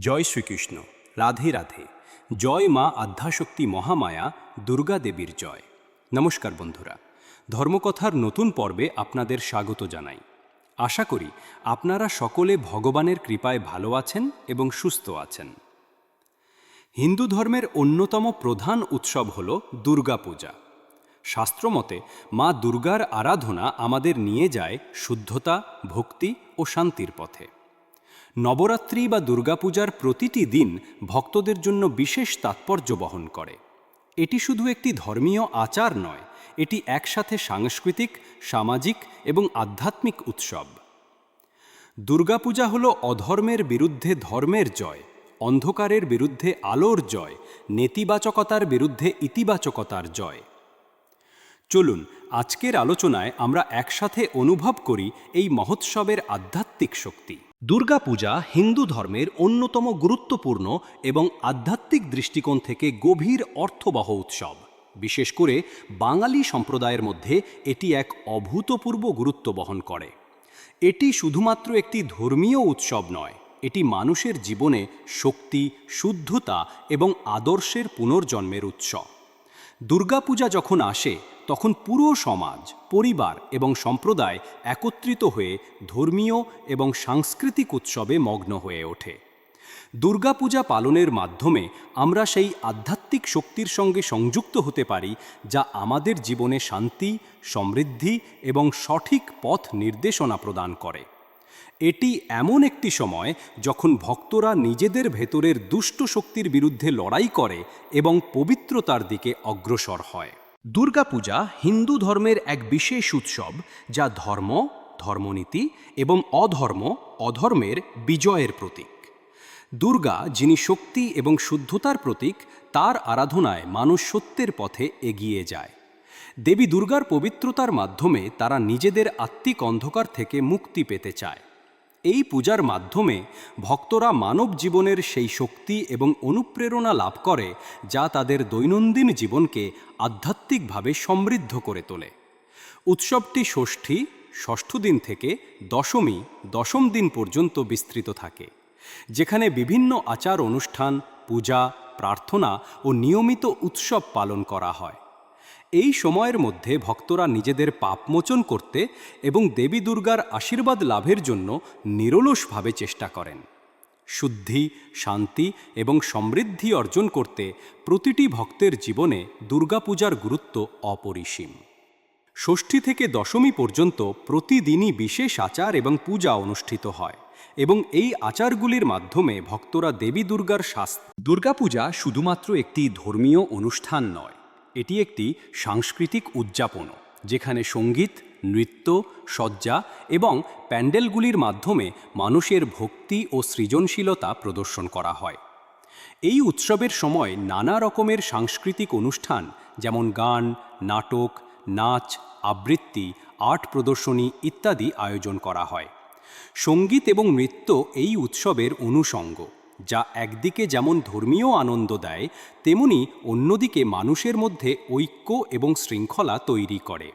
জয় শ্রীকৃষ্ণ, রাধে রাধে। জয় মা আধ্যাশক্তি মহামায়া, দুর্গা দেবীর জয়। নমস্কার বন্ধুরা, ধর্মকথার নতুন পর্বে আপনাদের স্বাগত জানাই। আশা করি আপনারা সকলে ভগবানের কৃপায় ভালো আছেন এবং সুস্থ আছেন। হিন্দু ধর্মের অন্যতম প্রধান উৎসব হল দুর্গাপূজা শাস্ত্রমতে মা দুর্গার আরাধনা আমাদের নিয়ে যায় শুদ্ধতা, ভক্তি ও শান্তির পথে। নবরাত্রি বা দুর্গাপূজার প্রতিটি দিন ভক্তদের জন্য বিশেষ তাৎপর্য বহন করে। এটি শুধু একটি ধর্মীয় আচার নয়, এটি একসাথে সাংস্কৃতিক, সামাজিক এবং আধ্যাত্মিক উৎসব। দুর্গাপূজা হল অধর্মের বিরুদ্ধে ধর্মের জয়, অন্ধকারের বিরুদ্ধে আলোর জয়, নেতিবাচকতার বিরুদ্ধে ইতিবাচকতার জয়। চলুন, আজকের আলোচনায় আমরা একসাথে অনুভব করি এই মহোৎসবের আধ্যাত্মিক শক্তি। দুর্গাপূজা হিন্দু ধর্মের অন্যতম গুরুত্বপূর্ণ এবং আধ্যাত্মিক দৃষ্টিকোণ থেকে গভীর অর্থবহ উৎসব। বিশেষ করে বাঙালি সম্প্রদায়ের মধ্যে এটি এক অভূতপূর্ব গুরুত্ব বহন করে। এটি শুধুমাত্র একটি ধর্মীয় উৎসব নয়, এটি মানুষের জীবনে শক্তি, শুদ্ধতা এবং আদর্শের পুনর্জন্মের উৎসব দুর্গাপূজা যখন আসে তখন পুরো সমাজ, পরিবার এবং সম্প্রদায় একত্রিত হয়ে ধর্মীয় এবং সাংস্কৃতিক উৎসবে মগ্ন হয়ে ওঠে। দুর্গাপূজা পালনের মাধ্যমে আমরা সেই আধ্যাত্মিক শক্তির সঙ্গে সংযুক্ত হতে পারি, যা আমাদের জীবনে শান্তি, সমৃদ্ধি এবং সঠিক পথ নির্দেশনা প্রদান করে। এটি এমন একটি সময় যখন ভক্তরা নিজেদের ভেতরের দুষ্ট শক্তির বিরুদ্ধে লড়াই করে এবং পবিত্রতার দিকে অগ্রসর হয়। দুর্গাপূজা হিন্দু ধর্মের এক বিশেষ উৎসব যা ধর্ম, ধর্মনীতি এবং অধর্ম, অধর্মের বিজয়ের প্রতীক। দুর্গা যিনি শক্তি এবং শুদ্ধতার প্রতীক, তার আরাধনায় মানুষ সত্যের পথে এগিয়ে যায়। দেবী দুর্গার পবিত্রতার মাধ্যমে তারা নিজেদের আত্মিক অন্ধকার থেকে মুক্তি পেতে চায়। এই পূজার মাধ্যমে ভক্তরা মানব জীবনের সেই শক্তি এবং অনুপ্রেরণা লাভ করে যা তাদের দৈনন্দিন জীবনকে আধ্যাত্মিকভাবে সমৃদ্ধ করে তোলে। উৎসবটি ষষ্ঠী, ষষ্ঠ দিন থেকে দশমী, দশম দিন পর্যন্ত বিস্তৃত থাকে, যেখানে বিভিন্ন আচার অনুষ্ঠান, পূজা, প্রার্থনা ও নিয়মিত উৎসব পালন করা হয়। এই সময়ের মধ্যে ভক্তরা নিজেদের পাপমোচন করতে এবং দেবী দুর্গার আশীর্বাদ লাভের জন্য নিরলসভাবে চেষ্টা করেন। শুদ্ধি, শান্তি এবং সমৃদ্ধি অর্জন করতে প্রতিটি ভক্তের জীবনে দুর্গাপূজার গুরুত্ব অপরিসীম। ষষ্ঠী থেকে দশমী পর্যন্ত প্রতিদিনই বিশেষ আচার এবং পূজা অনুষ্ঠিত হয় এবং এই আচারগুলির মাধ্যমে ভক্তরা দেবী দুর্গার শাস্তি দুর্গাপূজা শুধুমাত্র একটি ধর্মীয় অনুষ্ঠান নয় এটি একটি সাংস্কৃতিক উদযাপনও, যেখানে সংগীত, নৃত্য সজ্জা এবং প্যান্ডেলগুলির মাধ্যমে মানুষের ভক্তি ও সৃজনশীলতা প্রদর্শন করা হয়। এই উৎসবের সময় নানা রকমের সাংস্কৃতিক অনুষ্ঠান, যেমন গান, নাটক, নাচ, আবৃত্তি, আর্ট প্রদর্শনী ইত্যাদি আয়োজন করা হয়। সংগীত এবং নৃত্য এই উৎসবের অনুষঙ্গ। যা একদিকে যেমন ধর্মীয় আনন্দ দেয়, তেমনি অন্যদিকে মানুষের মধ্যে ঐক্য এবং শৃঙ্খলা তৈরি করে।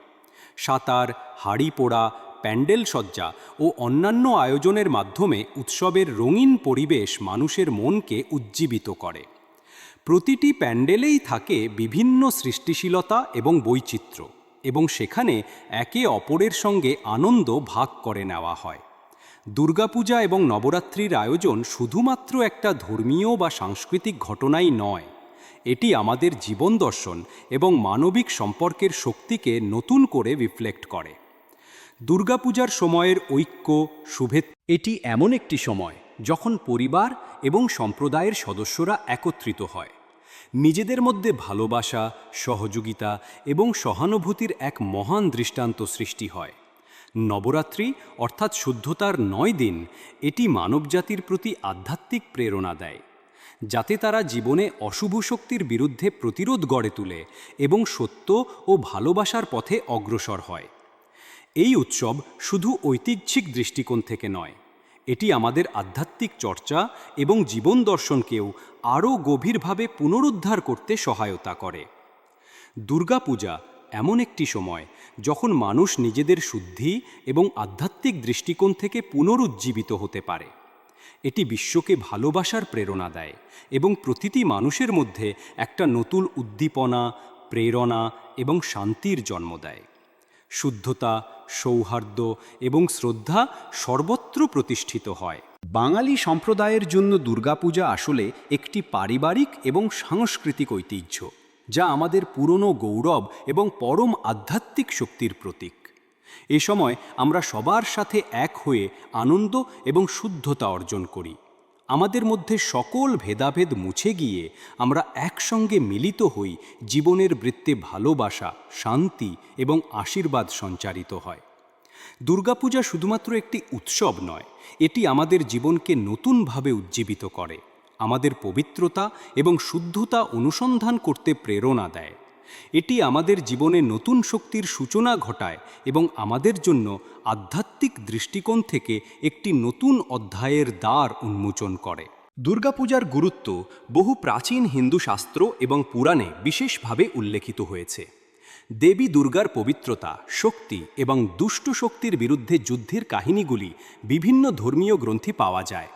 সাঁতার, হাড়ি পোড়া, প্যান্ডেল সজ্জা ও অন্যান্য আয়োজনের মাধ্যমে উৎসবের রঙিন পরিবেশ মানুষের মনকে উজ্জীবিত করে। প্রতিটি প্যান্ডেলেই থাকে বিভিন্ন সৃষ্টিশীলতা এবং বৈচিত্র্য এবং সেখানে একে অপরের সঙ্গে আনন্দ ভাগ করে নেওয়া হয়। দুর্গাপূজা এবং নবরাত্রির আয়োজন শুধুমাত্র একটা ধর্মীয় বা সাংস্কৃতিক ঘটনাই নয়। এটি আমাদের জীবন দর্শন এবং মানবিক সম্পর্কের শক্তিকে নতুন করে রিফ্লেক্ট করে। দুর্গাপূজার সময়ের ঐক্য শুভে এটি এমন একটি সময় যখন পরিবার এবং সম্প্রদায়ের সদস্যরা একত্রিত হয়। নিজেদের মধ্যে ভালোবাসা, সহযোগিতা এবং সহানুভূতির এক মহান দৃষ্টান্ত সৃষ্টি হয়। নবরাত্রি, অর্থাৎ শুদ্ধতার নয় দিন, এটি মানবজাতির প্রতি আধ্যাত্মিক প্রেরণা দেয়, যাতে তারা জীবনে অশুভ শক্তির বিরুদ্ধে প্রতিরোধ গড়ে তোলে এবং সত্য ও ভালোবাসার পথে অগ্রসর হয়। এই উৎসব শুধু ঐতিহ্যিক দৃষ্টিকোণ থেকে নয়, এটি আমাদের আধ্যাত্মিক চর্চা এবং জীবন দর্শনকেও আরও গভীরভাবে পুনরুদ্ধার করতে সহায়তা করে। দুর্গাপূজা এমন একটি সময় যখন মানুষ নিজেদের শুদ্ধি এবং আধ্যাত্মিক দৃষ্টিকোণ থেকে পুনরুজ্জীবিত হতে পারে। এটি বিশ্বকে ভালোবাসার প্রেরণা দেয় এবং প্রতিটি মানুষের মধ্যে একটা নতুন উদ্দীপনা, প্রেরণা এবং শান্তির জন্ম দেয়। শুদ্ধতা, সৌহার্দ্য এবং শ্রদ্ধা সর্বত্র প্রতিষ্ঠিত হয়। বাঙালি সম্প্রদায়ের জন্য দুর্গাপূজা আসলে একটি পারিবারিক এবং সাংস্কৃতিক ঐতিহ্য। যা আমাদের পুরনো গৌরব এবং পরম আধ্যাত্মিক শক্তির প্রতীক। এ সময় আমরা সবার সাথে এক হয়ে আনন্দ এবং শুদ্ধতা অর্জন করি। আমাদের মধ্যে সকল ভেদাভেদ মুছে গিয়ে আমরা একসঙ্গে মিলিত হই জীবনের বৃত্তে ভালোবাসা, শান্তি এবং আশীর্বাদ সঞ্চারিত হয়। দুর্গাপূজা শুধুমাত্র একটি উৎসব নয়, এটি আমাদের জীবনকে নতুনভাবে উজ্জীবিত করে। আমাদের পবিত্রতা এবং শুদ্ধতা অনুসন্ধান করতে প্রেরণা দেয়। এটি আমাদের জীবনে নতুন শক্তির সূচনা ঘটায় এবং আমাদের জন্য আধ্যাত্মিক দৃষ্টিকোণ থেকে একটি নতুন অধ্যায়ের দ্বার উন্মোচন করে। দুর্গাপূজার গুরুত্ব বহু প্রাচীন হিন্দু শাস্ত্র এবং পুরাণে বিশেষভাবে উল্লেখিত হয়েছে। দেবী দুর্গার পবিত্রতা, শক্তি এবং দুষ্ট শক্তির বিরুদ্ধে যুদ্ধের কাহিনীগুলি বিভিন্ন ধর্মীয় গ্রন্থে পাওয়া যায়।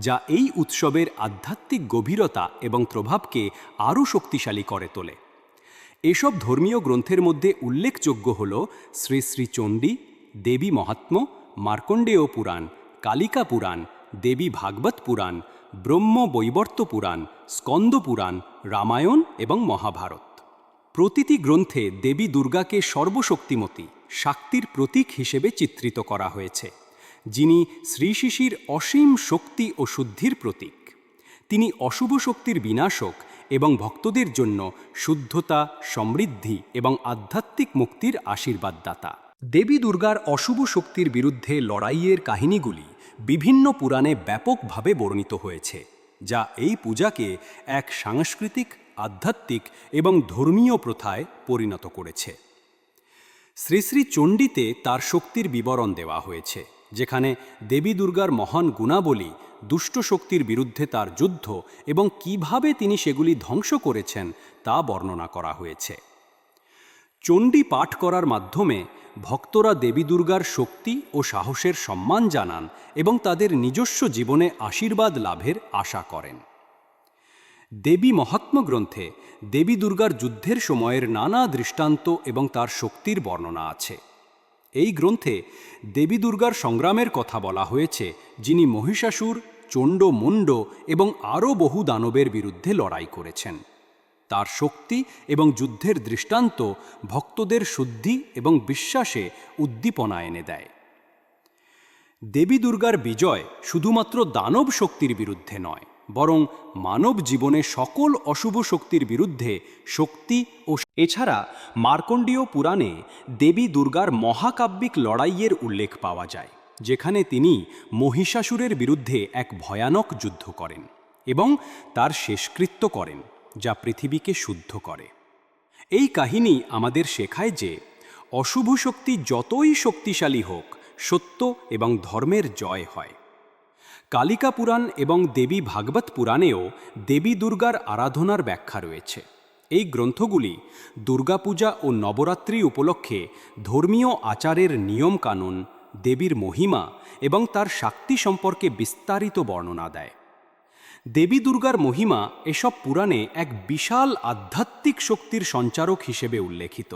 যা এই উৎসবের আধ্যাত্মিক গভীরতা এবং প্রভাবকে আরও শক্তিশালী করে তোলে। এসব ধর্মীয় গ্রন্থের মধ্যে উল্লেখযোগ্য হল শ্রী শ্রী চণ্ডী, দেবী মহাত্ম, মার্কণ্ডেয় পুরাণ, কালিকা পুরাণ, দেবী ভাগবত পুরাণ, ব্রহ্ম বৈবর্ত পুরাণ, স্কন্দ পুরাণ, রামায়ণ এবং মহাভারত। প্রতিটি গ্রন্থে দেবী দুর্গাকে সর্বশক্তিমতী, শাক্তির প্রতীক হিসেবে চিত্রিত করা হয়েছে। যিনি শ্রী শিশির অসীম শক্তি ও শুদ্ধির প্রতীক। তিনি অশুভ শক্তির বিনাশক এবং ভক্তদের জন্য শুদ্ধতা, সমৃদ্ধি এবং আধ্যাত্মিক মুক্তির আশীর্বাদদাতা। দেবী দুর্গার অশুভ শক্তির বিরুদ্ধে লড়াইয়ের কাহিনীগুলি বিভিন্ন পুরাণে ব্যাপকভাবে বর্ণিত হয়েছে, যা এই পূজাকে এক সাংস্কৃতিক, আধ্যাত্মিক এবং ধর্মীয় প্রথায় পরিণত করেছে। শ্রী শ্রী চণ্ডীতে তার শক্তির বিবরণ দেওয়া হয়েছে। যেখানে দেবী দুর্গার মহান গুণাবলী দুষ্ট শক্তির বিরুদ্ধে তার যুদ্ধ এবং কীভাবে তিনি সেগুলি ধ্বংস করেছেন তা বর্ণনা করা হয়েছে। চণ্ডী পাঠ করার মাধ্যমে ভক্তরা দেবী দুর্গার শক্তি ও সাহসের সম্মান জানান এবং তাদের নিজস্ব জীবনে আশীর্বাদ লাভের আশা করেন। দেবী মহাত্ম গ্রন্থে দেবী দুর্গার যুদ্ধের সময়ের নানা দৃষ্টান্ত এবং তার শক্তির বর্ণনা আছে। এই গ্রন্থে দেবী দুর্গার সংগ্রামের কথা বলা হয়েছে, যিনি মহিষাসুর, চণ্ড মুণ্ড এবং আরও বহু দানবের বিরুদ্ধে লড়াই করেছেন। তার শক্তি এবং যুদ্ধের দৃষ্টান্ত ভক্তদের শুদ্ধি এবং বিশ্বাসে উদ্দীপনা এনে দেয়। দেবী দুর্গার বিজয় শুধুমাত্র দানব শক্তির বিরুদ্ধে নয় বরং মানব জীবনে সকল অশুভ শক্তির বিরুদ্ধে শক্তি ও এছাড়া মার্কণ্ডীয় পুরাণে দেবী দুর্গার মহাকাব্যিক লড়াইয়ের উল্লেখ পাওয়া যায়, যেখানে তিনি মহিষাসুরের বিরুদ্ধে এক ভয়ানক যুদ্ধ করেন এবং তার শেষকৃত্য করেন, যা পৃথিবীকে শুদ্ধ করে। এই কাহিনী আমাদের শেখায় যে অশুভ শক্তি যতই শক্তিশালী হোক, সত্য এবং ধর্মের জয় হয়। কালিকা পুরাণ এবং দেবী ভাগবত পুরাণেও দেবী দুর্গার আরাধনার ব্যাখ্যা রয়েছে। এই গ্রন্থগুলি দুর্গাপূজা ও নবরাত্রি উপলক্ষে ধর্মীয় আচারের নিয়মকানুন দেবীর মহিমা এবং তার শক্তি সম্পর্কে বিস্তারিত বর্ণনা দেয়। দেবী দুর্গার মহিমা এসব পুরাণে এক বিশাল আধ্যাত্মিক শক্তির সঞ্চারক হিসেবে উল্লেখিত,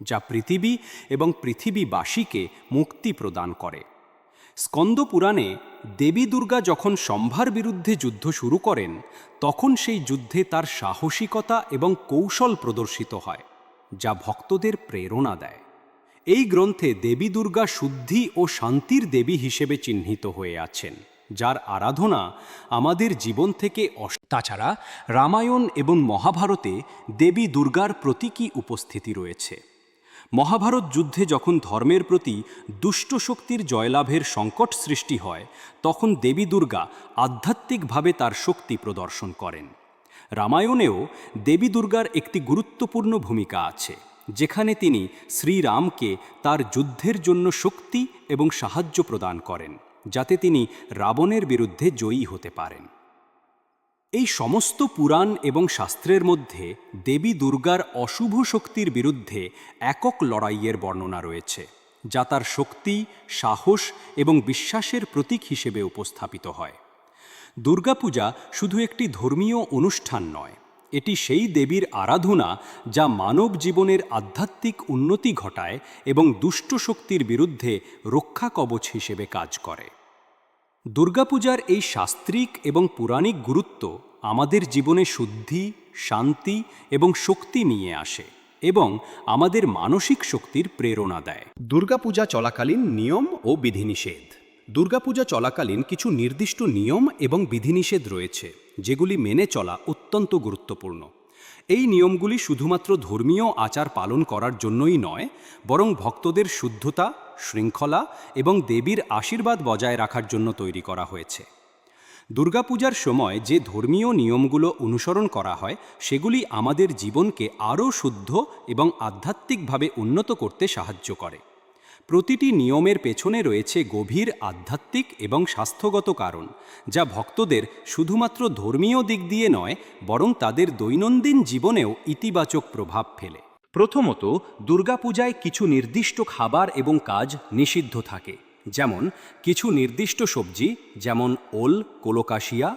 যা পৃথিবী এবং পৃথিবীবাসীকে মুক্তি প্রদান করে। স্কন্দ পুরাণে দেবী দুর্গা যখন সম্ভার বিরুদ্ধে যুদ্ধ শুরু করেন, তখন সেই যুদ্ধে তার সাহসিকতা এবং কৌশল প্রদর্শিত হয়, যা ভক্তদের প্রেরণা দেয়। এই গ্রন্থে দেবী দুর্গা শুদ্ধি ও শান্তির দেবী হিসেবে চিহ্নিত হয়ে আছেন, যার আরাধনা আমাদের জীবন থেকে অস তাছাড়া রামায়ণ এবং মহাভারতে দেবী দুর্গার প্রতীকী উপস্থিতি রয়েছে। মহাভারত যুদ্ধে যখন ধর্মের প্রতি দুষ্ট শক্তির জয়লাভের সংকট সৃষ্টি হয়, তখন দেবী দুর্গা আধ্যাত্মিকভাবে তার শক্তি প্রদর্শন করেন। রামায়ণেও দেবী দুর্গার একটি গুরুত্বপূর্ণ ভূমিকা আছে, যেখানে তিনি শ্রীরামকে তার যুদ্ধের জন্য শক্তি এবং সাহায্য প্রদান করেন, যাতে তিনি রাবণের বিরুদ্ধে জয়ী হতে পারেন। এই সমস্ত পুরাণ এবং শাস্ত্রের মধ্যে দেবী দুর্গার অশুভ শক্তির বিরুদ্ধে একক লড়াইয়ের বর্ণনা রয়েছে, যা তার শক্তি, সাহস এবং বিশ্বাসের প্রতীক হিসেবে উপস্থাপিত হয়। দুর্গাপূজা শুধু একটি ধর্মীয় অনুষ্ঠান নয়, এটি সেই দেবীর আরাধনা যা মানব জীবনের আধ্যাত্মিক উন্নতি ঘটায় এবং দুষ্ট শক্তির বিরুদ্ধে রক্ষা কবচ হিসেবে কাজ করে। দুর্গাপূজার এই শাস্ত্রিক এবং পুরাণিক গুরুত্ব আমাদের জীবনে শুদ্ধি, শান্তি এবং শক্তি নিয়ে আসে এবং আমাদের মানসিক শক্তির প্রেরণা দেয়। দুর্গাপূজা চলাকালীন নিয়ম ও বিধিনিষেধ। দুর্গাপূজা চলাকালীন কিছু নির্দিষ্ট নিয়ম এবং বিধিনিষেধ রয়েছে, যেগুলি মেনে চলা অত্যন্ত গুরুত্বপূর্ণ। এই নিয়মগুলি শুধুমাত্র ধর্মীয় আচার পালন করার জন্যই নয়, বরং ভক্তদের শুদ্ধতা শৃঙ্খলা এবং দেবীর আশীর্বাদ বজায় রাখার জন্য তৈরি করা হয়েছে। দুর্গাপূজার সময় যে ধর্মীয় নিয়মগুলো অনুসরণ করা হয়, সেগুলি আমাদের জীবনকে আরও শুদ্ধ এবং আধ্যাত্মিকভাবে উন্নত করতে সাহায্য করে। প্রতিটি নিয়মের পেছনে রয়েছে গভীর আধ্যাত্মিক এবং স্বাস্থ্যগত কারণ, যা ভক্তদের শুধুমাত্র ধর্মীয় দিক দিয়ে নয়, বরং তাদের দৈনন্দিন জীবনেও ইতিবাচক প্রভাব ফেলে। প্রথমত, দুর্গাপূজায় কিছু নির্দিষ্ট খাবার এবং কাজ নিষিদ্ধ থাকে, যেমন কিছু নির্দিষ্ট সবজি, যেমন ওল, কোলোকাশিয়া,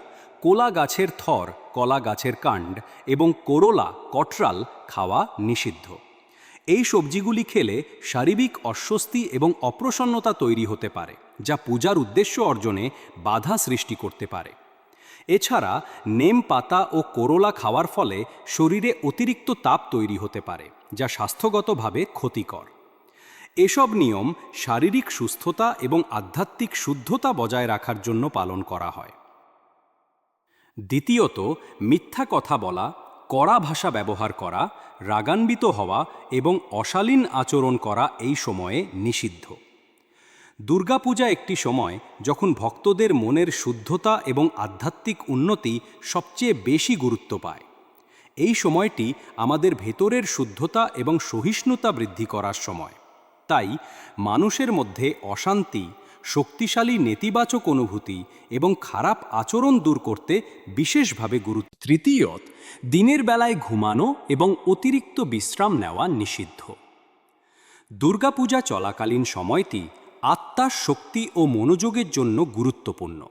কোলা গাছের থর, কলা গাছের কাণ্ড এবং করোলা, কটরাল খাওয়া নিষিদ্ধ। এই সবজিগুলি খেলে শারীরিক অস্বস্তি এবং অপ্রসন্নতা তৈরি হতে পারে, যা পূজার উদ্দেশ্য অর্জনে বাধা সৃষ্টি করতে পারে। এছাড়া নেম পাতা ও করোলা খাওয়ার ফলে শরীরে অতিরিক্ত তাপ তৈরি হতে পারে। যা স্বাস্থ্যগতভাবে ক্ষতিকর। এসব নিয়ম শারীরিক সুস্থতা এবং আধ্যাত্মিক শুদ্ধতা বজায় রাখার জন্য পালন করা হয়। দ্বিতীয়ত, মিথ্যা কথা বলা, কড়া ভাষা ব্যবহার করা, রাগান্বিত হওয়া এবং অশালীন আচরণ করা এই সময়ে নিষিদ্ধ। দুর্গাপূজা একটি সময় যখন ভক্তদের মনের শুদ্ধতা এবং আধ্যাত্মিক উন্নতি সবচেয়ে বেশি গুরুত্ব পায়। এই সময়টি আমাদের ভেতরের শুদ্ধতা এবং সহিষ্ণুতা বৃদ্ধি করার সময়। তাই মানুষের মধ্যে অশান্তি, শক্তিশালী নেতিবাচক অনুভূতি এবং খারাপ আচরণ দূর করতে বিশেষভাবে গুরুত্ব তৃতীয়ত, দিনের বেলায় ঘুমানো এবং অতিরিক্ত বিশ্রাম নেওয়া নিষিদ্ধ। দুর্গাপূজা চলাকালীন সময়টি আত্মার শক্তি ও মনোযোগের জন্য গুরুত্বপূর্ণ।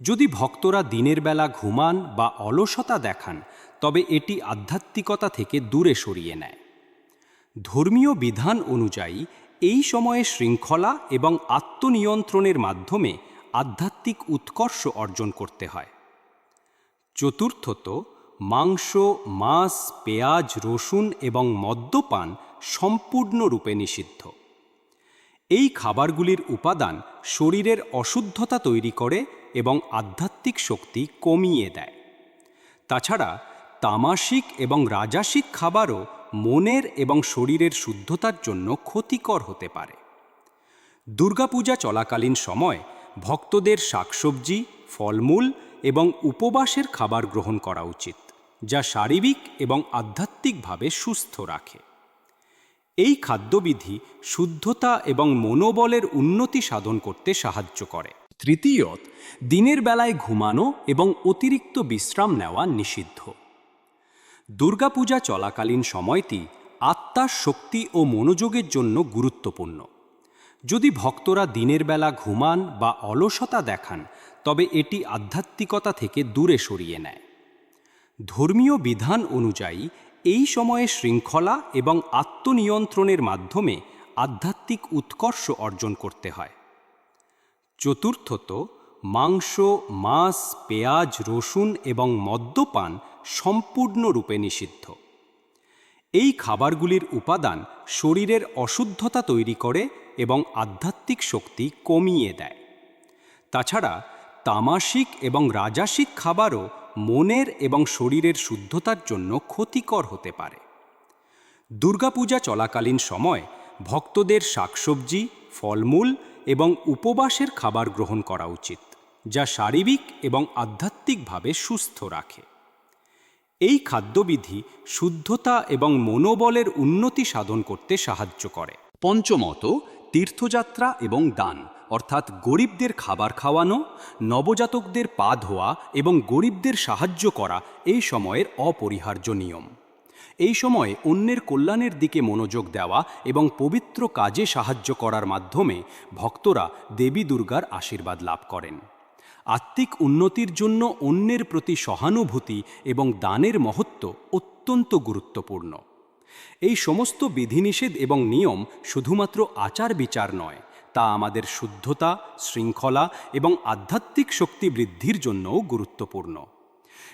যদি ভক্তরা দিনের বেলা ঘুমান বা অলসতা দেখান তবে এটি আধ্যাত্মিকতা থেকে দূরে সরিয়ে নেয়। ধর্মীয় বিধান অনুযায়ী, এই সময়ে শৃঙ্খলা এবং আত্মনিয়ন্ত্রণের মাধ্যমে আধ্যাত্মিক উৎকর্ষ অর্জন করতে হয়। চতুর্থত, মাংস, মাছ, পেঁয়াজ, রসুন এবং মদ্যপান সম্পূর্ণরূপে নিষিদ্ধ। এই খাবারগুলির উপাদান শরীরের অশুদ্ধতা তৈরি করে এবং আধ্যাত্মিক শক্তি কমিয়ে দেয়। তাছাড়া তামাসিক এবং রাজাসিক খাবারও মনের এবং শরীরের শুদ্ধতার জন্য ক্ষতিকর হতে পারে। দুর্গাপূজা চলাকালীন সময় ভক্তদের শাকসবজি, ফলমূল এবং উপবাসের খাবার গ্রহণ করা উচিত, যা শারীরিক এবং আধ্যাত্মিকভাবে সুস্থ রাখে। এই খাদ্যবিধি শুদ্ধতা এবং মনোবলের উন্নতি সাধন করতে সাহায্য করে। তৃতীয়ত, দিনের বেলায় ঘুমানো এবং অতিরিক্ত বিশ্রাম নেওয়া নিষিদ্ধ। দুর্গাপূজা চলাকালীন সময়টি আত্মার শক্তি ও মনোযোগের জন্য গুরুত্বপূর্ণ। যদি ভক্তরা দিনের বেলা ঘুমান বা অলসতা দেখান, তবে এটি আধ্যাত্মিকতা থেকে দূরে সরিয়ে নেয়। ধর্মীয় বিধান অনুযায়ী, এই সময়ে শৃঙ্খলা এবং আত্মনিয়ন্ত্রণের মাধ্যমে আধ্যাত্মিক উৎকর্ষ অর্জন করতে হয়। চতুর্থত, মাংস, মাছ, পেঁয়াজ, রসুন এবং মদ্যপান সম্পূর্ণরূপে নিষিদ্ধ। এই খাবারগুলির উপাদান শরীরের অশুদ্ধতা তৈরি করে এবং আধ্যাত্মিক শক্তি কমিয়ে দেয়। তাছাড়া তামাসিক এবং রাজাসিক খাবারও মনের এবং শরীরের শুদ্ধতার জন্য ক্ষতিকর হতে পারে। দুর্গাপূজা চলাকালীন সময় ভক্তদের শাকসবজি, ফলমূল এবং উপবাসের খাবার গ্রহণ করা উচিত, যা শারীরিক এবং আধ্যাত্মিকভাবে সুস্থ রাখে। এই খাদ্যবিধি শুদ্ধতা এবং মনোবলের উন্নতি সাধন করতে সাহায্য করে। পঞ্চমত, তীর্থযাত্রা এবং দান, অর্থাৎ গরিবদের খাবার খাওয়ানো, নবজাতকদের পা ধোয়া এবং গরিবদের সাহায্য করা এই সময়ের অপরিহার্য নিয়ম। এই সময় অন্যের কল্যাণের দিকে মনোযোগ দেওয়া এবং পবিত্র কাজে সাহায্য করার মাধ্যমে ভক্তরা দেবী দুর্গার আশীর্বাদ লাভ করেন। আত্মিক উন্নতির জন্য অন্যের প্রতি সহানুভূতি এবং দানের মহত্ব অত্যন্ত গুরুত্বপূর্ণ। এই সমস্ত বিধিনিষেধ এবং নিয়ম শুধুমাত্র আচার বিচার নয়, তা আমাদের শুদ্ধতা, শৃঙ্খলা এবং আধ্যাত্মিক শক্তি বৃদ্ধির জন্যও গুরুত্বপূর্ণ।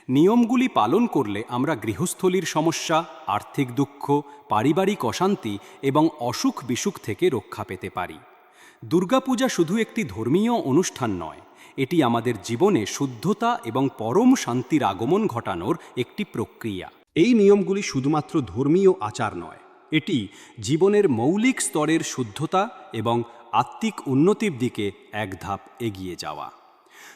নিয়মগুলি পালন করলে আমরা গৃহস্থলীর সমস্যা, আর্থিক দুঃখ, পারিবারিক অশান্তি এবং অসুখ বিসুখ থেকে রক্ষা পেতে পারি। দুর্গাপূজা শুধু একটি ধর্মীয় অনুষ্ঠান নয় এটি আমাদের জীবনে শুদ্ধতা এবং পরম শান্তির আগমন ঘটানোর একটি প্রক্রিয়া। এই নিয়মগুলি শুধুমাত্র ধর্মীয় আচার নয়, এটি জীবনের মৌলিক স্তরের শুদ্ধতা এবং আত্মিক উন্নতির দিকে এক ধাপ এগিয়ে যাওয়া।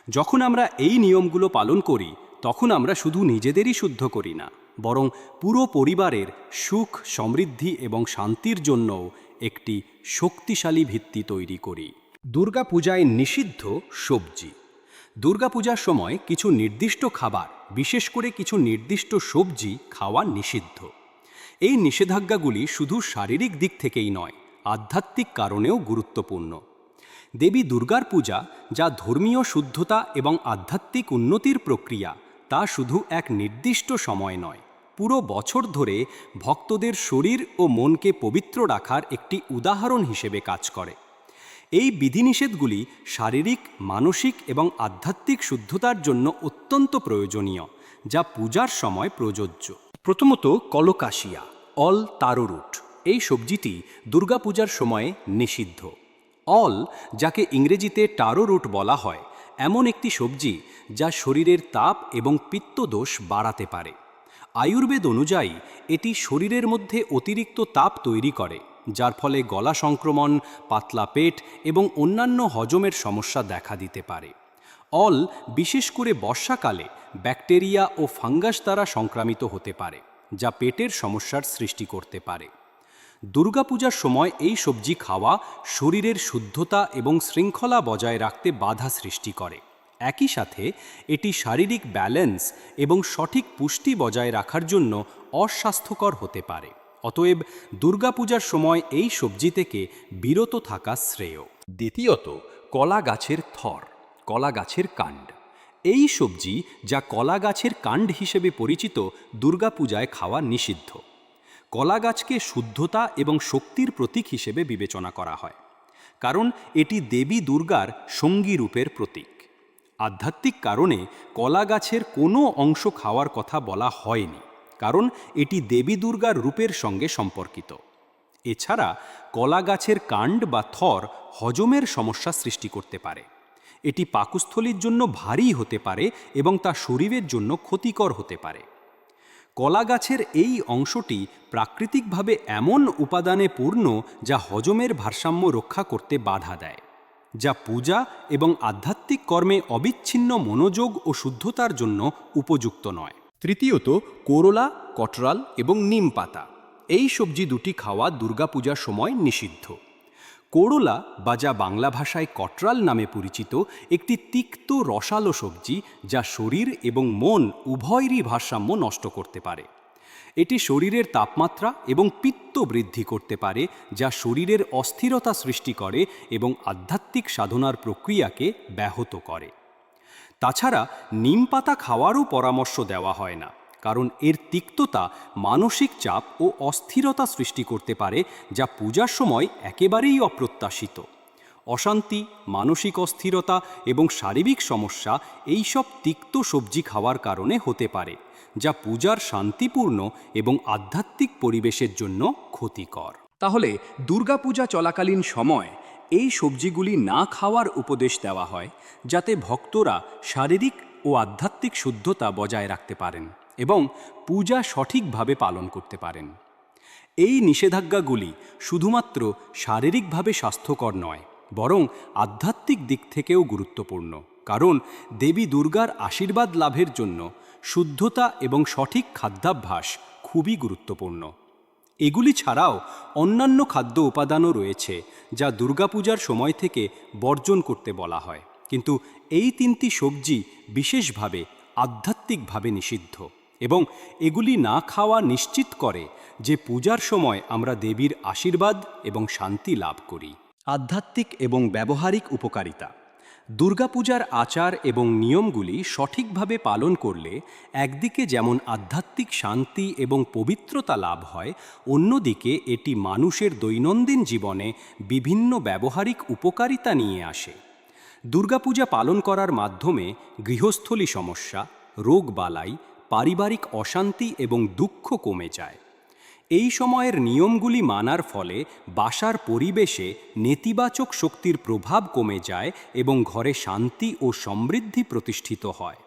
যখন আমরা এই নিয়মগুলো পালন করি, তখন আমরা শুধু নিজেদেরই শুদ্ধ করি না, বরং পুরো পরিবারের সুখ, সমৃদ্ধি এবং শান্তির জন্যও একটি শক্তিশালী ভিত্তি তৈরি করি। দুর্গাপূজায় নিষিদ্ধ সবজি। দুর্গাপূজার সময় কিছু নির্দিষ্ট খাবার, বিশেষ করে কিছু নির্দিষ্ট সবজি খাওয়া নিষিদ্ধ। এই নিষেধাজ্ঞাগুলি শুধু শারীরিক দিক থেকেই নয়, আধ্যাত্মিক কারণেও গুরুত্বপূর্ণ। দেবী দুর্গার পূজা, যা ধর্মীয় শুদ্ধতা এবং আধ্যাত্মিক উন্নতির প্রক্রিয়া, তা শুধু এক নির্দিষ্ট সময় নয়, পুরো বছর ধরে ভক্তদের শরীর ও মনকে পবিত্র রাখার একটি উদাহরণ হিসেবে কাজ করে। এই বিধিনিষেধগুলি শারীরিক, মানসিক এবং আধ্যাত্মিক শুদ্ধতার জন্য অত্যন্ত প্রয়োজনীয়, যা পূজার সময় প্রযোজ্য। প্রথমত কলকাশিয়া, অল তারোরুট। এই সবজিটি দুর্গাপূজার সময়ে নিষিদ্ধ। অল, যাকে ইংরেজিতে টারো রুট বলা হয়, এমন একটি সবজি যা শরীরের তাপ এবং পিত্তদোষ বাড়াতে পারে। আয়ুর্বেদ অনুযায়ী, এটি শরীরের মধ্যে অতিরিক্ত তাপ তৈরি করে। যার ফলে গলা সংক্রমণ, পাতলা পেট এবং অন্যান্য হজমের সমস্যা দেখা দিতে পারে। অল, বিশেষ করে বর্ষাকালে, ব্যাকটেরিয়া ও ফাঙ্গাস দ্বারা সংক্রামিত হতে পারে, যা পেটের সমস্যার সৃষ্টি করতে পারে। দুর্গাপূজার সময় এই সবজি খাওয়া শরীরের শুদ্ধতা এবং শৃঙ্খলা বজায় রাখতে বাধা সৃষ্টি করে। একই সাথে, এটি শারীরিক ব্যালেন্স এবং সঠিক পুষ্টি বজায় রাখার জন্য অস্বাস্থ্যকর হতে পারে। অতএব দুর্গাপূজার সময় এই সবজি থেকে বিরত থাকা শ্রেয়। দ্বিতীয়ত, কলা গাছের থর, কলা গাছের কাণ্ড। এই সবজি যা কলা গাছের কাণ্ড হিসেবে পরিচিত দুর্গাপূজায় খাওয়া নিষিদ্ধ। কলা গাছকে শুদ্ধতা এবং শক্তির প্রতীক হিসেবে বিবেচনা করা হয়। কারণ এটি দেবী দুর্গার সঙ্গী রূপের প্রতীক। আধ্যাত্মিক কারণে কলা গাছের কোনো অংশ খাওয়ার কথা বলা হয়নি। কারণ এটি দেবী দুর্গার রূপের সঙ্গে সম্পর্কিত। এছাড়া কলা গাছের কাণ্ড বা থর হজমের সমস্যা সৃষ্টি করতে পারে। এটি পাকস্থলীর জন্য ভারী হতে পারে এবং তা শরীরের জন্য ক্ষতিকর হতে পারে। কলা গাছের এই অংশটি প্রাকৃতিকভাবে এমন উপাদানে পূর্ণ যা হজমের ভারসাম্য রক্ষা করতে বাধা দেয়, যা পূজা এবং আধ্যাত্মিক কর্মে অবিচ্ছিন্ন মনোযোগ ও শুদ্ধতার জন্য উপযুক্ত নয়। তৃতীয়ত, করলা, কটরাল এবং নিম পাতা। এই সবজি দুটি খাওয়া দুর্গাপূজার সময় নিষিদ্ধ। করলা বা যা বাংলা ভাষায় কটরাল নামে পরিচিত, একটি তিক্ত রসালো সবজি যা শরীর এবং মন উভয়েরই ভারসাম্য নষ্ট করতে পারে। এটি শরীরের তাপমাত্রা এবং পিত্ত বৃদ্ধি করতে পারে, যা শরীরের অস্থিরতা সৃষ্টি করে এবং আধ্যাত্মিক সাধনার প্রক্রিয়াকে ব্যাহত করে। তাছাড়া নিম পাতা খাওয়ারও পরামর্শ দেওয়া হয় না, কারণ এর তিক্ততা মানসিক চাপ ও অস্থিরতা সৃষ্টি করতে পারে, যা পূজার সময় একেবারেই অপ্রত্যাশিত। অশান্তি, মানসিক অস্থিরতা এবং শারীরিক সমস্যা এইসব তিক্ত সবজি খাওয়ার কারণে হতে পারে, যা পূজার শান্তিপূর্ণ এবং আধ্যাত্মিক পরিবেশের জন্য ক্ষতিকর। তাহলে দুর্গাপূজা চলাকালীন সময় এই সবজিগুলি না খাওয়ার উপদেশ দেওয়া হয়, যাতে ভক্তরা শারীরিক ও আধ্যাত্মিক শুদ্ধতা বজায় রাখতে পারেন এবং পূজা সঠিকভাবে পালন করতে পারেন। এই নিষেধাজ্ঞাগুলি শুধুমাত্র শারীরিকভাবে স্বাস্থ্যকর নয়, বরং আধ্যাত্মিক দিক থেকেও গুরুত্বপূর্ণ, কারণ দেবী দুর্গার আশীর্বাদ লাভের জন্য শুদ্ধতা এবং সঠিক খাদ্যাভ্যাস খুবই গুরুত্বপূর্ণ। এগুলি ছাড়াও অন্যান্য খাদ্য উপাদানও রয়েছে, যা দুর্গাপূজার সময় থেকে বর্জন করতে বলা হয়। কিন্তু এই তিনটি সবজি বিশেষভাবে আধ্যাত্মিকভাবে নিষিদ্ধ এবং এগুলি না খাওয়া নিশ্চিত করে যে পূজার সময় আমরা দেবীর আশীর্বাদ এবং শান্তি লাভ করি। আধ্যাত্মিক এবং ব্যবহারিক উপকারিতা। দুর্গাপূজার আচার এবং নিয়মগুলি সঠিকভাবে পালন করলে একদিকে যেমন আধ্যাত্মিক শান্তি এবং পবিত্রতা লাভ হয়, অন্যদিকে এটি মানুষের দৈনন্দিন জীবনে বিভিন্ন ব্যবহারিক উপকারিতা নিয়ে আসে। দুর্গাপূজা পালন করার মাধ্যমে গৃহস্থলী সমস্যা, রোগবালাই, পারিবারিক অশান্তি এবং দুঃখ কমে যায়। এই সময়ের নিয়মগুলি মানার ফলে বাসার পরিবেশে নেতিবাচক শক্তির প্রভাব কমে যায় এবং ঘরে শান্তি ও সমৃদ্ধি প্রতিষ্ঠিত হয়।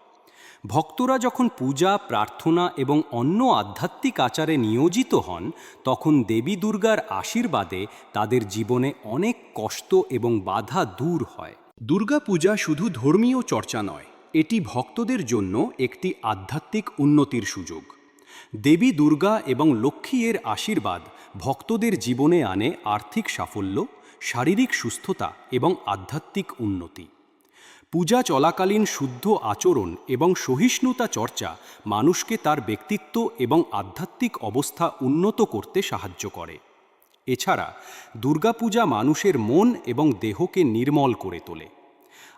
ভক্তরা যখন পূজা, প্রার্থনা এবং অন্য আধ্যাত্মিক আচারে নিয়োজিত হন, তখন দেবী দুর্গার আশীর্বাদে তাদের জীবনে অনেক কষ্ট এবং বাধা দূর হয়। দুর্গাপূজা শুধু ধর্মীয় চর্চা নয়, এটি ভক্তদের জন্য একটি আধ্যাত্মিক উন্নতির সুযোগ। দেবী দুর্গা এবং লক্ষ্মী এর আশীর্বাদ ভক্তদের জীবনে আনে আর্থিক সাফল্য, শারীরিক সুস্থতা এবং আধ্যাত্মিক উন্নতি। পূজা চলাকালীন শুদ্ধ আচরণ এবং সহিষ্ণুতা চর্চা মানুষকে তার ব্যক্তিত্ব এবং আধ্যাত্মিক অবস্থা উন্নত করতে সাহায্য করে। এছাড়া দুর্গাপূজা মানুষের মন এবং দেহকে নির্মল করে তোলে।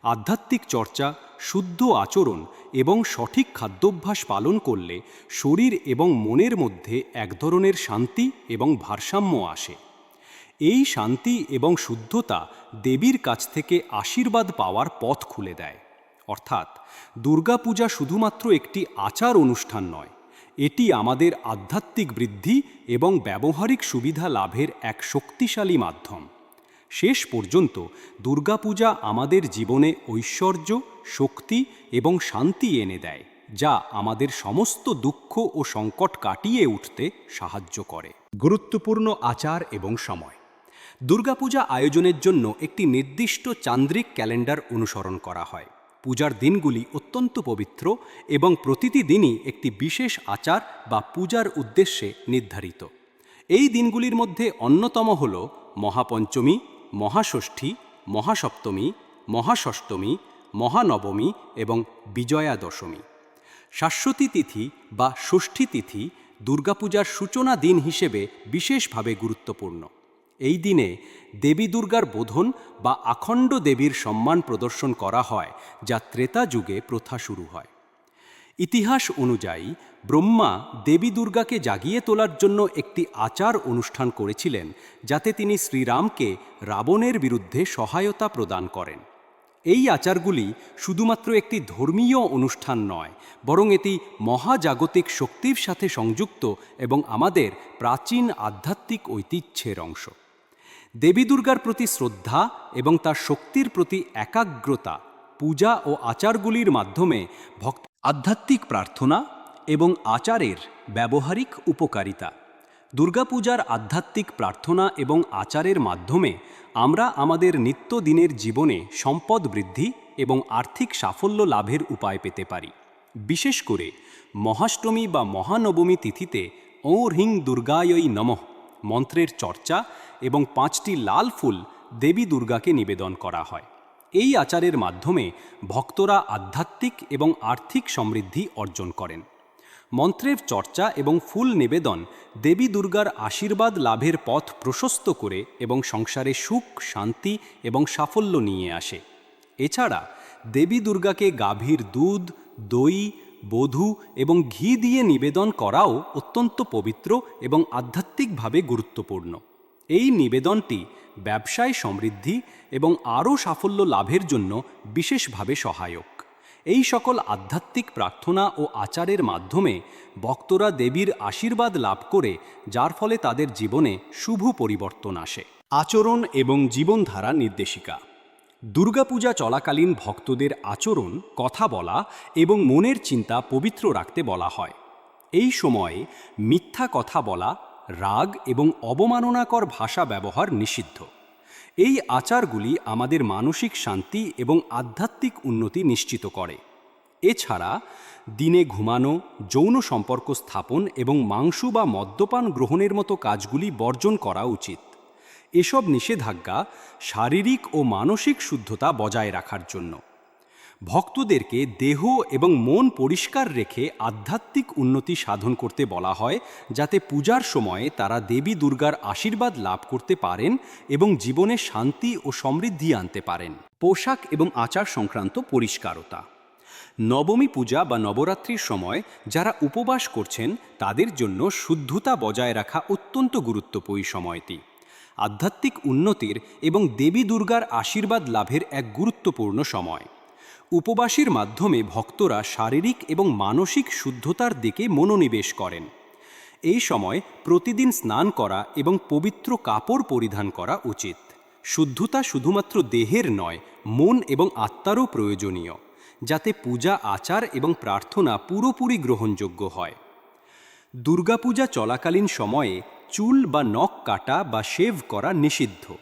আধ্যাত্মিক চর্চা, শুদ্ধ আচরণ এবং সঠিক খাদ্যাভ্যাস পালন করলে শরীর এবং মনের মধ্যে এক ধরনের শান্তি এবং ভারসাম্য আসে। এই শান্তি এবং শুদ্ধতা দেবীর কাছ থেকে আশীর্বাদ পাওয়ার পথ খুলে দেয়। অর্থাৎ দুর্গাপূজা শুধুমাত্র একটি আচার অনুষ্ঠান নয়, এটি আমাদের আধ্যাত্মিক বৃদ্ধি এবং ব্যবহারিক সুবিধা লাভের এক শক্তিশালী মাধ্যম। শেষ পর্যন্ত দুর্গাপূজা আমাদের জীবনে ঐশ্বর্য, শক্তি এবং শান্তি এনে দেয়, যা আমাদের সমস্ত দুঃখ ও সংকট কাটিয়ে উঠতে সাহায্য করে। গুরুত্বপূর্ণ আচার এবং সময়। দুর্গাপূজা আয়োজনের জন্য একটি নির্দিষ্ট চান্দ্রিক ক্যালেন্ডার অনুসরণ করা হয়। পূজার দিনগুলি অত্যন্ত পবিত্র এবং প্রতিটি দিনই একটি বিশেষ আচার বা পূজার উদ্দেশ্যে নির্ধারিত। এই দিনগুলির মধ্যে অন্যতম হল মহাপঞ্চমী মহাষষ্ঠী, মহাসপ্তমী, মহাষষ্ঠমী, মহানবমী এবং বিজয়া দশমী শাশ্বতী তিথি বা ষষ্ঠী তিথি দুর্গাপূজার সূচনা দিন হিসেবে বিশেষভাবে গুরুত্বপূর্ণ। এই দিনে দেবী দুর্গার বোধন বা আখণ্ড দেবীর সম্মান প্রদর্শন করা হয়, যা ত্রেতা যুগে প্রথা শুরু হয়। ইতিহাস অনুযায়ী, ব্রহ্মা দেবী দুর্গাকে জাগিয়ে তোলার জন্য একটি আচার অনুষ্ঠান করেছিলেন, যাতে তিনি শ্রীরামকে রাবণের বিরুদ্ধে সহায়তা প্রদান করেন। এই আচারগুলি শুধুমাত্র একটি ধর্মীয় অনুষ্ঠান নয়, বরং এটি মহাজাগতিক শক্তির সাথে সংযুক্ত এবং আমাদের প্রাচীন আধ্যাত্মিক ঐতিহ্যের অংশ। দেবী দুর্গার প্রতি শ্রদ্ধা এবং তার শক্তির প্রতি একাগ্রতা, পূজা ও আচারগুলির মাধ্যমে ভক্ত আধ্যাত্মিক প্রার্থনা এবং আচারের ব্যবহারিক উপকারিতা। দুর্গাপূজার আধ্যাত্মিক প্রার্থনা এবং আচারের মাধ্যমে আমরা আমাদের নিত্যদিনের জীবনে সম্পদ বৃদ্ধি এবং আর্থিক সাফল্য লাভের উপায় পেতে পারি। বিশেষ করে মহাষ্টমী বা মহানবমী তিথিতে ও হিং দুর্গায়ই নমঃ মন্ত্রের চর্চা এবং পাঁচটি লাল ফুল দেবী দুর্গাকে নিবেদন করা হয়। এই আচারের মাধ্যমে ভক্তরা আধ্যাত্মিক এবং আর্থিক সমৃদ্ধি অর্জন করেন। মন্ত্রের চর্চা এবং ফুল নিবেদন দেবী দুর্গার আশীর্বাদ লাভের পথ প্রশস্ত করে এবং সংসারে সুখ, শান্তি এবং সাফল্য নিয়ে আসে। এছাড়া দেবী দুর্গাকে গাভীর দুধ, দই, বধূ এবং ঘি দিয়ে নিবেদন করাও অত্যন্ত পবিত্র এবং আধ্যাত্মিকভাবে গুরুত্বপূর্ণ। এই নিবেদনটি ব্যবসায় সমৃদ্ধি এবং আরও সাফল্য লাভের জন্য বিশেষভাবে সহায়ক। এই সকল আধ্যাত্মিক প্রার্থনা ও আচারের মাধ্যমে ভক্তরা দেবীর আশীর্বাদ লাভ করে, যার ফলে তাদের জীবনে শুভ পরিবর্তন আসে। আচরণ এবং জীবনধারা নির্দেশিকা। দুর্গাপূজা চলাকালীন ভক্তদের আচরণ, কথা বলা এবং মনের চিন্তা পবিত্র রাখতে বলা হয়। এই সময়ে মিথ্যা কথা বলা রাগ এবং অবমাননাকর ভাষা ব্যবহার নিষিদ্ধ। এই আচারগুলি আমাদের মানসিক শান্তি এবং আধ্যাত্মিক উন্নতি নিশ্চিত করে। এছাড়া, দিনে ঘুমানো, যৌন সম্পর্ক স্থাপন এবং মাংস বা মদ্যপান গ্রহণের মতো কাজগুলি বর্জন করা উচিত। এসব নিষেধাজ্ঞা শারীরিক ও মানসিক শুদ্ধতা বজায় রাখার জন্য। ভক্তদেরকে দেহ এবং মন পরিষ্কার রেখে আধ্যাত্মিক উন্নতি সাধন করতে বলা হয়, যাতে পূজার সময়ে তারা দেবী দুর্গার আশীর্বাদ লাভ করতে পারেন এবং জীবনে শান্তি ও সমৃদ্ধি আনতে পারেন। পোশাক এবং আচার সংক্রান্ত পরিষ্কারতা। নবমী পূজা বা নবরাত্রির সময় যারা উপবাস করছেন, তাদের জন্য শুদ্ধতা বজায় রাখা অত্যন্ত গুরুত্বপূর্ণ সময়টি। আধ্যাত্মিক উন্নতির এবং দেবী দুর্গার আশীর্বাদ লাভের এক গুরুত্বপূর্ণ সময়। উপবাসের মাধ্যমে ভক্তরা শারীরিক এবং মানসিক শুদ্ধতার দিকে মনোনিবেশ করেন। এই সময় প্রতিদিন স্নান করা এবং পবিত্র কাপড় পরিধান করা উচিত। শুদ্ধতা শুধুমাত্র দেহের নয়, মন এবং আত্মারও প্রয়োজনীয়, যাতে পূজা, আচার এবং প্রার্থনা পুরোপুরি গ্রহণযোগ্য হয়। দুর্গাপূজা চলাকালীন সময়ে চুল বা নখ কাটা বা শেভ করা নিষিদ্ধ।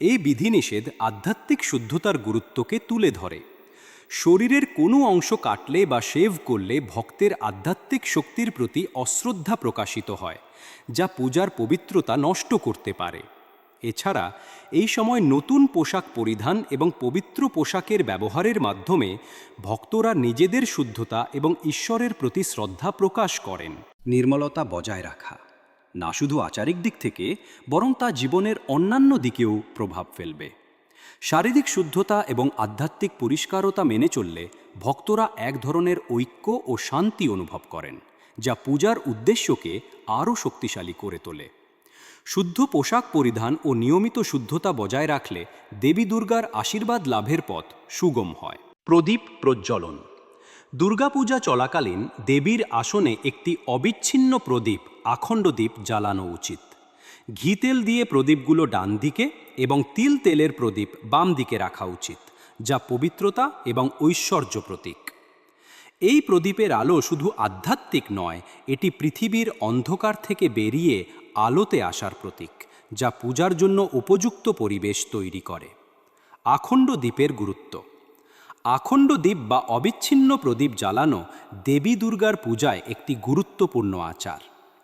এই বিধিনিষেধ আধ্যাত্মিক শুদ্ধতার গুরুত্বকে তুলে ধরে। শরীরের কোনো অংশ কাটলে বা শেভ করলে ভক্তের আধ্যাত্মিক শক্তির প্রতি অশ্রদ্ধা প্রকাশিত হয়, যা পূজার পবিত্রতা নষ্ট করতে পারে। এছাড়া, এই সময় নতুন পোশাক পরিধান এবং পবিত্র পোশাকের ব্যবহারের মাধ্যমে ভক্তরা নিজেদের শুদ্ধতা এবং ঈশ্বরের প্রতি শ্রদ্ধা প্রকাশ করেন। নির্মলতা বজায় রাখা, না শুধু আচারিক দিক থেকে, বরং তা জীবনের অন্যান্য দিকেও প্রভাব ফেলবে। শারীরিক শুদ্ধতা এবং আধ্যাত্মিক পরিষ্কারতা মেনে চললে ভক্তরা এক ধরনের ঐক্য ও শান্তি অনুভব করেন, যা পূজার উদ্দেশ্যকে আরও শক্তিশালী করে তোলে। শুদ্ধ পোশাক পরিধান ও নিয়মিত শুদ্ধতা বজায় রাখলে দেবী দুর্গার আশীর্বাদ লাভের পথ সুগম হয়। প্রদীপ প্রজ্বলন। দুর্গাপূজা চলাকালীন দেবীর আসনে একটি অবিচ্ছিন্ন প্রদীপ আখণ্ড দ্বীপ জ্বালানো উচিত। ঘি তেল দিয়ে প্রদীপগুলো ডান দিকে এবং তিল তেলের প্রদীপ বাম দিকে রাখা উচিত, যা পবিত্রতা এবং ঐশ্বর্য প্রতীক। এই প্রদীপের আলো শুধু আধ্যাত্মিক নয়, এটি পৃথিবীর অন্ধকার থেকে বেরিয়ে আলোতে আসার প্রতীক, যা পূজার জন্য উপযুক্ত পরিবেশ তৈরি করে। আখণ্ড দ্বীপের গুরুত্ব। আখণ্ড দ্বীপ বা অবিচ্ছিন্ন প্রদীপ জ্বালানো দেবী দুর্গার পূজায় একটি গুরুত্বপূর্ণ আচার।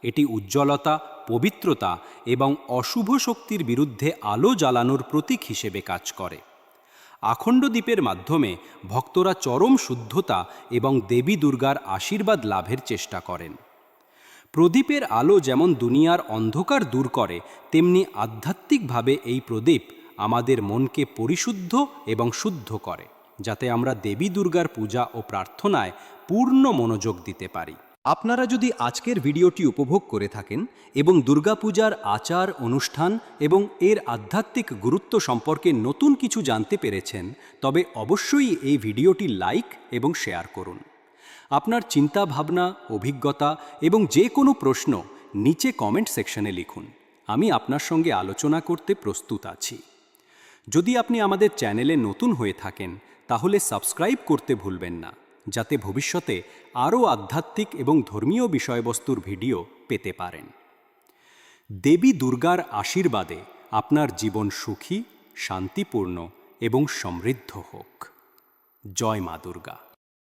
এটি উজ্জ্বলতা, পবিত্রতা এবং অশুভ শক্তির বিরুদ্ধে আলো জ্বালানোর প্রতীক হিসেবে কাজ করে। আখণ্ড দ্বীপের মাধ্যমে ভক্তরা চরম শুদ্ধতা এবং দেবী দুর্গার আশীর্বাদ লাভের চেষ্টা করেন। প্রদীপের আলো যেমন দুনিয়ার অন্ধকার দূর করে, তেমনি আধ্যাত্মিকভাবে এই প্রদীপ আমাদের মনকে পরিশুদ্ধ এবং শুদ্ধ করে, যাতে আমরা দেবী দুর্গার পূজা ও প্রার্থনায় পূর্ণ মনোযোগ দিতে পারি। আপনারা যদি আজকের ভিডিওটি উপভোগ করে থাকেন এবং দুর্গাপূজার আচার, অনুষ্ঠান এবং এর আধ্যাত্মিক গুরুত্ব সম্পর্কে নতুন কিছু জানতে পেরেছেন, তবে অবশ্যই এই ভিডিওটি লাইক এবং শেয়ার করুন। আপনার চিন্তা ভাবনা অভিজ্ঞতা এবং যে কোনো প্রশ্ন নিচে কমেন্ট সেকশনে লিখুন। আমি আপনার সঙ্গে আলোচনা করতে প্রস্তুত আছি। যদি আপনি আমাদের চ্যানেলে নতুন হয়ে থাকেন, তাহলে সাবস্ক্রাইব করতে ভুলবেন না। যাতে ভবিষ্যতে আরও আধ্যাত্মিক এবং ধর্মীয় বিষয়বস্তুর ভিডিও পেতে পারেন। দেবী দুর্গার আশীর্বাদে আপনার জীবন সুখী, শান্তিপূর্ণ এবং সমৃদ্ধ হোক। জয় মা দুর্গা।